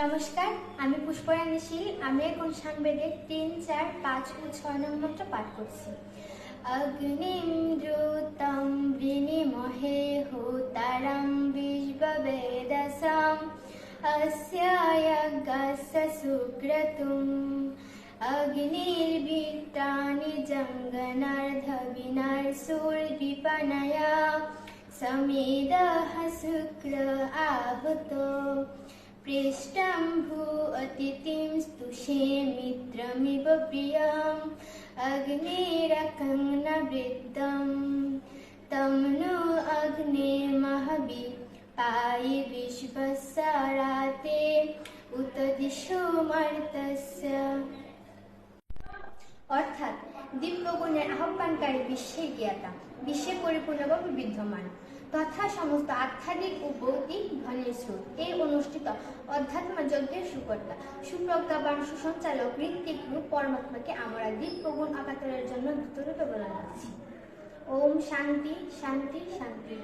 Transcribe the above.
নমস্কার আমি পুষ্পরাণী শীল আমি এখন সাংবেদের তিন চার পাঁচ ও ছয় নম্বর পাঠ করছি অগ্নিম দ্রুতম বিনিমহে হোতারম বিশ্ববেদসম अस्य यज्ञस्य सुक्रतुम् अग्निर्वित्तानि जङ्गनार्धविनार्सूर्विपनया समेदः शुक्र आहुतो पृष्ठं भू अतिथिं स्तुषे मित्रमिव प्रियम् अग्निरकं न वृद्धम् तं नु अग्ने महवि पायि विश्वसाराते उत दिशो मर्तस्य অর্থাৎ দিব্যগুণের আহ্বানকারী বিশ্বের জ্ঞাতা বিশ্বে পরিপূর্ণভাবে বিদ্যমান। তথা সমস্ত আধ্যাত্মিক ও ভৌতিক ধ্বনির স্রোত। এই অনুষ্ঠিত অধ্যাত্ম যজ্ঞের সুকর্তা, সুপ্রজ্ঞাবান, সুসঞ্চালক ঋত্বিক রূপ পরমাত্মাকে আমরা দিব্যগুণ আকাতরের জন্য ভিতরে বলে রাখছি ওম শান্তি শান্তি শান্তি।